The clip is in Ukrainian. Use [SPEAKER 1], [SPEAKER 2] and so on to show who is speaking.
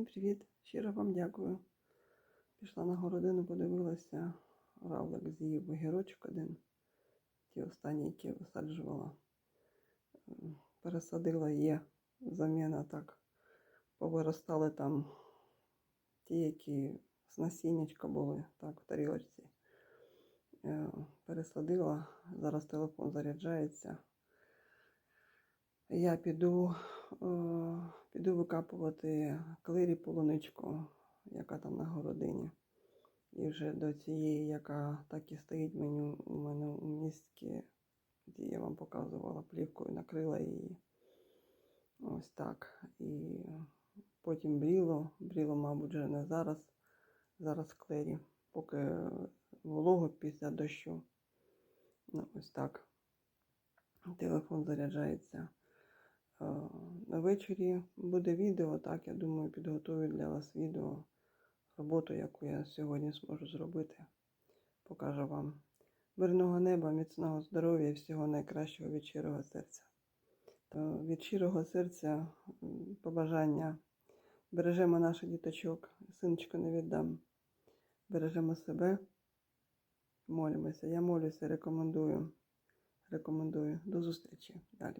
[SPEAKER 1] Всім привіт! Щиро вам дякую. Пішла на городину, подивилася. Равлик з'їв огірочок один. Ті останні, які висаджувала. Пересадила є заміна так. Повиростали там ті, які з насіннячка були, так, в тарілочці. Е, Пересадила, зараз телефон заряджається. Я піду, піду викапувати клирі полуничку, яка там на городині. І вже до цієї, яка так і стоїть меню у мене у місці, де я вам показувала плівкою, накрила її. Ось так. І потім бріло. Бріло, мабуть, вже не зараз. Зараз клері, поки волого після дощу. Ну, ось так. Телефон заряджається. Ввечері буде відео, так, я думаю, підготую для вас відео, роботу, яку я сьогодні зможу зробити. Покажу вам. Мирного неба, міцного здоров'я і всього найкращого від щирого серця. Е, Від щирого серця побажання. Бережемо наших діточок, синочка не віддам. Бережемо себе, молимося. Я молюся, рекомендую. Рекомендую. До зустрічі. Далі.